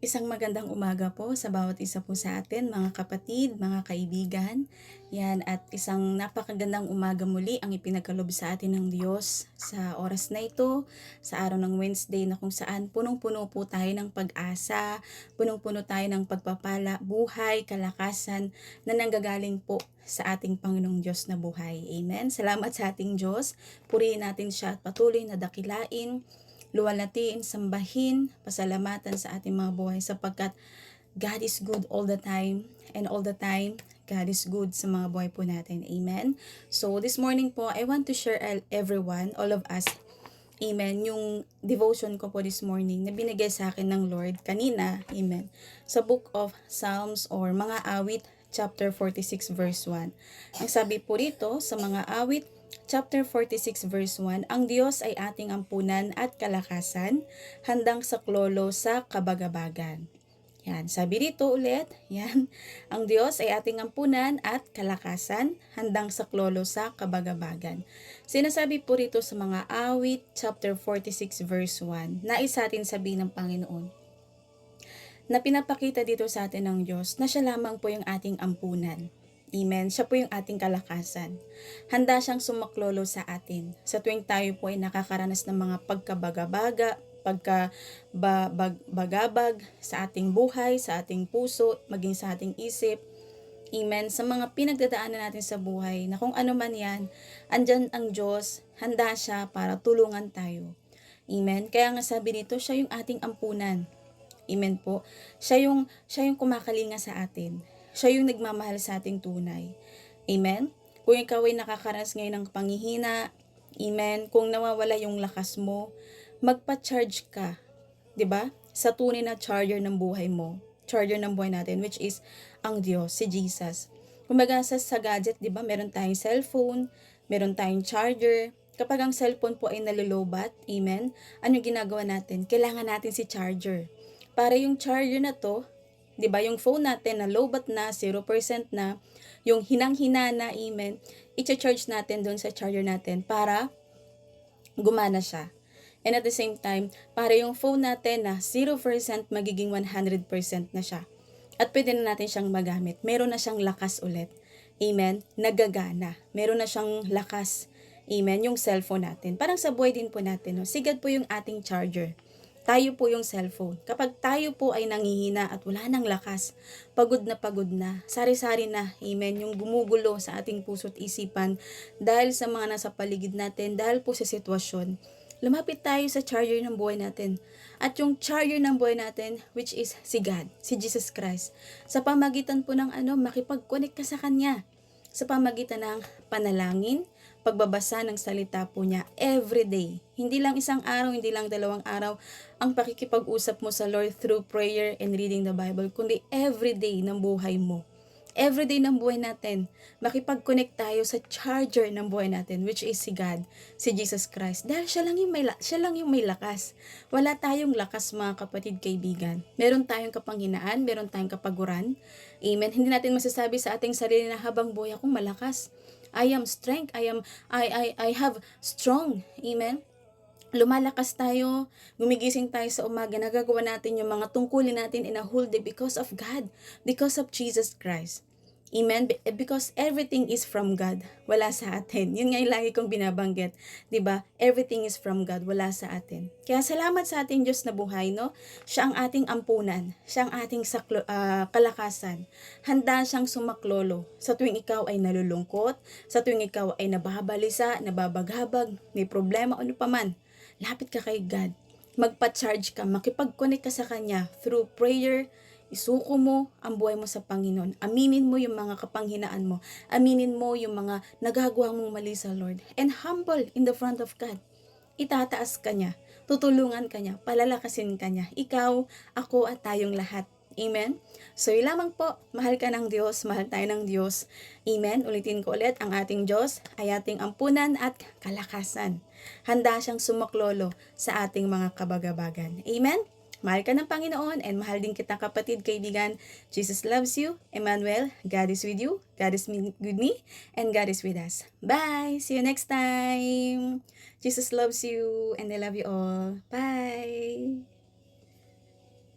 Isang magandang umaga po sa bawat isa po sa atin, mga kapatid, mga kaibigan. Yan, at isang napakagandang umaga muli ang ipinagkalob sa atin ng Diyos sa oras na ito, sa araw ng Wednesday na kung saan punong-puno po tayo ng pag-asa, punong-puno tayo ng pagpapala, buhay, kalakasan na nanggagaling po sa ating Panginoong Diyos na buhay. Amen. Salamat sa ating Diyos. Purihin natin siya at patuloy na dakilain luwalhatiin, sambahin, pasalamatan sa ating mga buhay sapagkat God is good all the time and all the time God is good sa mga buhay po natin. Amen. So this morning po, I want to share everyone, all of us, Amen. Yung devotion ko po this morning na binigay sa akin ng Lord kanina. Amen. Sa book of Psalms or mga awit chapter 46 verse 1. Ang sabi po rito sa mga awit chapter 46 verse 1, ang Diyos ay ating ampunan at kalakasan, handang saklolo sa kabagabagan. Yan, sabi rito ulit, yan, ang Diyos ay ating ampunan at kalakasan, handang saklolo sa kabagabagan. Sinasabi po rito sa mga awit, chapter 46 verse 1, nais atin sabihin ng Panginoon, na pinapakita dito sa atin ng Diyos na siya lamang po yung ating ampunan. Amen. Siya po yung ating kalakasan. Handa siyang sumaklolo sa atin. Sa tuwing tayo po ay nakakaranas ng mga pagkabagabaga, pagkabagabag sa ating buhay, sa ating puso, maging sa ating isip. Amen. Sa mga pinagdadaanan natin sa buhay, na kung ano man yan, andyan ang Diyos, handa siya para tulungan tayo. Amen. Kaya nga sabi nito, siya yung ating ampunan. Amen po. Siya yung, siya yung kumakalinga sa atin. Siya yung nagmamahal sa ating tunay. Amen? Kung ikaw ay nakakaranas ngayon ng panghihina, Amen, kung nawawala yung lakas mo, magpa-charge ka. 'di ba? Sa tunay na charger ng buhay mo. Charger ng buhay natin, which is ang Diyos, si Jesus. Kumbaga sa, sa gadget, 'di ba, meron tayong cellphone, meron tayong charger. Kapag ang cellphone po ay nalulobat, amen, ano ginagawa natin? Kailangan natin si charger. Para yung charger na to, 'di ba, yung phone natin na lowbat na, 0% na, yung hinang-hina na, amen, i-charge natin doon sa charger natin para gumana siya. And at the same time, para yung phone natin na 0% magiging 100% na siya. At pwede na natin siyang magamit. Meron na siyang lakas ulit. Amen? Nagagana. Meron na siyang lakas. Amen? Yung cellphone natin. Parang sa buhay din po natin. No? Sigad po yung ating charger. Tayo po yung cellphone. Kapag tayo po ay nangihina at wala nang lakas, pagod na pagod na, sari-sari na, amen, yung gumugulo sa ating puso't isipan dahil sa mga nasa paligid natin, dahil po sa sitwasyon, lumapit tayo sa charger ng buhay natin. At yung charger ng buhay natin, which is si God, si Jesus Christ. Sa pamagitan po ng ano, makipag-connect ka sa Kanya. Sa pamagitan ng panalangin, pagbabasa ng salita po niya every day. Hindi lang isang araw, hindi lang dalawang araw ang pakikipag-usap mo sa Lord through prayer and reading the Bible, kundi every day ng buhay mo. Every day ng buhay natin, makipag-connect tayo sa charger ng buhay natin, which is si God, si Jesus Christ. Dahil siya lang yung may, siya lang yung may lakas. Wala tayong lakas mga kapatid kaibigan. Meron tayong kapanghinaan, meron tayong kapaguran. Amen. Hindi natin masasabi sa ating sarili na habang buhay akong malakas. I am strength. I am I I I have strong. Amen lumalakas tayo, gumigising tayo sa umaga, nagagawa natin yung mga tungkulin natin in a whole day because of God, because of Jesus Christ. Amen? Be- Because everything is from God, wala sa atin. Yun nga yung lagi kong binabanggit, ba? Everything is from God, wala sa atin. Kaya salamat sa ating Diyos na buhay, no? Siya ang ating ampunan, siya ang ating saklo, ah, kalakasan. Handa siyang sumaklolo sa tuwing ikaw ay nalulungkot, sa tuwing ikaw ay nababalisa, nababaghabag, may problema, ano pa man lapit ka kay God. Magpa-charge ka, makipag-connect ka sa Kanya through prayer, isuko mo ang buhay mo sa Panginoon. Aminin mo yung mga kapanghinaan mo. Aminin mo yung mga nagagawa mong mali sa Lord. And humble in the front of God. Itataas ka niya. Tutulungan ka niya. Palalakasin ka niya. Ikaw, ako at tayong lahat. Amen? So, yun lamang po. Mahal ka ng Diyos. Mahal tayo ng Diyos. Amen? Ulitin ko ulit. Ang ating Diyos ay ating ampunan at kalakasan. Handa siyang sumaklolo sa ating mga kabagabagan. Amen? Mahal ka ng Panginoon and mahal din kita kapatid, kaibigan. Jesus loves you. Emmanuel, God is with you. God is with me. And God is with us. Bye! See you next time! Jesus loves you and I love you all. Bye!